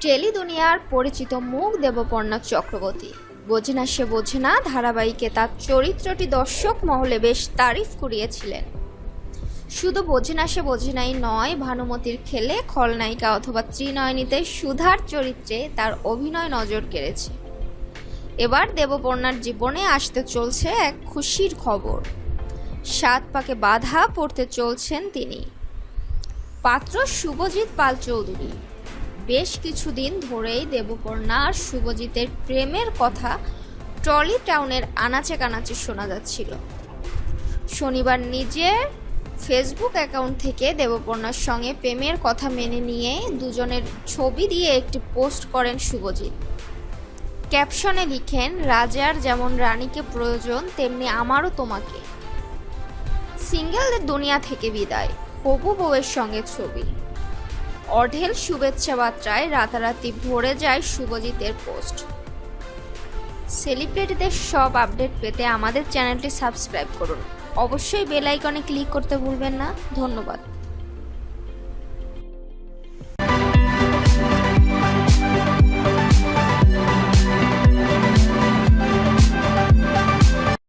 Tele দুনিয়ার পরিচিত মুখ দেবপর্ণা চক্রবর্তী। বোঝে না সে বোঝে না, ধারাবাহিকে তার চরিত্রটি দর্শক মহলে বেশ তারিফ কুড়িয়েছিলেন। শুধু বোঝে না সে বোঝে নাই নয়, ভানুমতির খেলে খলনায়িকা অথবা ত্রিনয়নীতে সুধার চরিত্রে তার অভিনয় নজর কেড়েছে। এবার দেবপর্ণার জীবনে আসতে চলছে এক খুশির খবর। সাত পাকে বাধা পড়তে চলছেন তিনি। পাত্র শুভজিৎ পাল চৌধুরী। বেশ কিছুদিন ধরেই দেবপর্ণা আর শুভজিতের প্রেমের কথা ট্রলি টাউনের আনাচে কানাচে শোনা যাচ্ছিল। শনিবার নিজের ফেসবুক অ্যাকাউন্ট থেকে দেবপর্ণার সঙ্গে প্রেমের কথা মেনে নিয়ে দুজনের ছবি দিয়ে একটি পোস্ট করেন শুভজিৎ। ক্যাপশনে লিখেন, রাজার যেমন রানীকে প্রয়োজন, তেমনি আমারও তোমাকে। সিঙ্গেলদের দুনিয়া থেকে বিদায়, হবু বউয়ের সঙ্গে ছবি। অঢেল শুভেচ্ছা বার্তায় রাতারাতি ভরে যায় শুভজিতের পোস্ট। সেলিব্রিটিদের সব আপডেট পেতে আমাদের চ্যানেলটি সাবস্ক্রাইব করুন। অবশ্যই বেল আইকনে ক্লিক করতে ভুলবেন না। ধন্যবাদ।